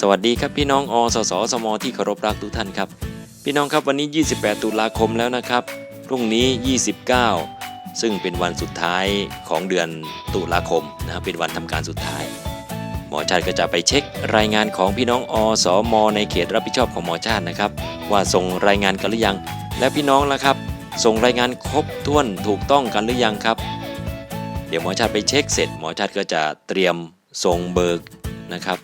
สวัสดีครับพี่น้องอสสสมที่เคารพรักทุกท่านครับ พี่น้องครับวันนี้ 28 ตุลาคมแล้วนะครับ พรุ่งนี้ 29 ซึ่งเป็นวันสุดท้ายของเดือนตุลาคมนะครับเป็นวันทำการสุดท้าย หมอชาติก็จะไปเช็ครายงานของพี่น้องอสมในเขตรับผิดชอบของหมอชาตินะครับ ว่าส่งรายงานกันหรือยัง และพี่น้องล่ะครับ ส่งรายงานครบถ้วนถูกต้องกันหรือยังครับ เดี๋ยวหมอชาติไปเช็คเสร็จหมอชาติก็จะเตรียมส่งเบิกนะครับ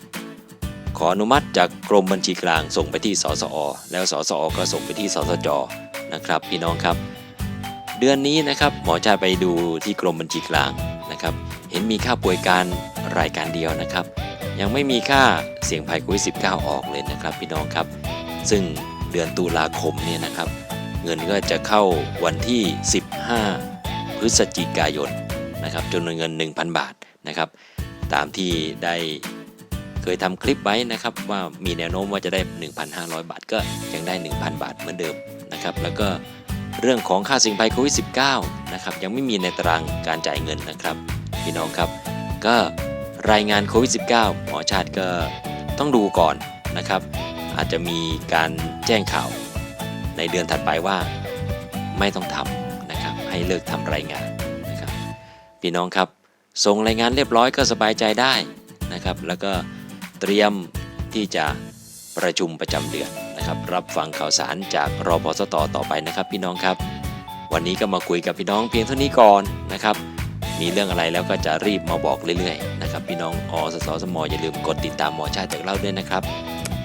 ขออนุมัติจากกรมบัญชีกลางส่งไปที่สสอ แล้วสสอก็ส่งไปที่สสจนะครับ พี่น้องครับ เดือนนี้นะครับหมอชาไปดูที่กรมบัญชีกลางนะครับ เห็นมีค่าป่วยการรายการเดียวนะครับ ยังไม่มีค่าเสี่ยงภัยโควิด -19 ออกเลยนะครับ พี่น้องครับ ซึ่งเดือนตุลาคมเนี่ยนะครับ เงินก็จะเข้าวันที่ 15 พฤศจิกายนนะครับจำนวนเงิน 1,000 บาทนะครับ ตามที่ได้ เคยทำคลิปไว้นะครับว่ามีแนวโน้มว่าจะได้ 1,500 บาทก็ยังได้ 1,000 บาทเหมือนเดิมนะครับแล้วก็เรื่องของค่าสิ่งภัยโควิด -19 นะครับยังไม่มีในตารางการจ่ายเงินนะครับพี่น้องครับ ก็รายงานโควิด -19 หมอชาติก็ต้องดูก่อนนะครับ อาจจะมีการแจ้งข่าวในเดือนถัดไปว่าไม่ต้องทำนะครับให้เลิกทำรายงานนะครับพี่น้องครับส่งรายงานเรียบร้อยก็สบายใจได้นะครับ แล้วก็ เตรียมที่จะประชุมประจำเดือนนะครับ รับฟังข่าวสารจากรอพสตต่อไปนะครับ พี่น้องครับ วันนี้ก็มาคุยกับพี่น้องเพียงเท่านี้ก่อนนะครับ มีเรื่องอะไรแล้วก็จะรีบมาบอกเรื่อยๆนะครับพี่น้องอสสสมอย่าลืมกดติดตามหมอชาติจากเล่าด้วยนะครับ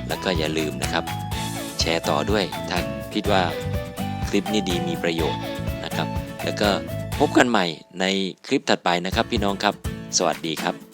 แล้วก็อย่าลืมนะครับ แชร์ต่อด้วยถ้าคิดว่าคลิปนี้ดีมีประโยชน์นะครับ แล้วก็พบกันใหม่ในคลิปถัดไปนะครับ พี่น้องครับ สวัสดีครับ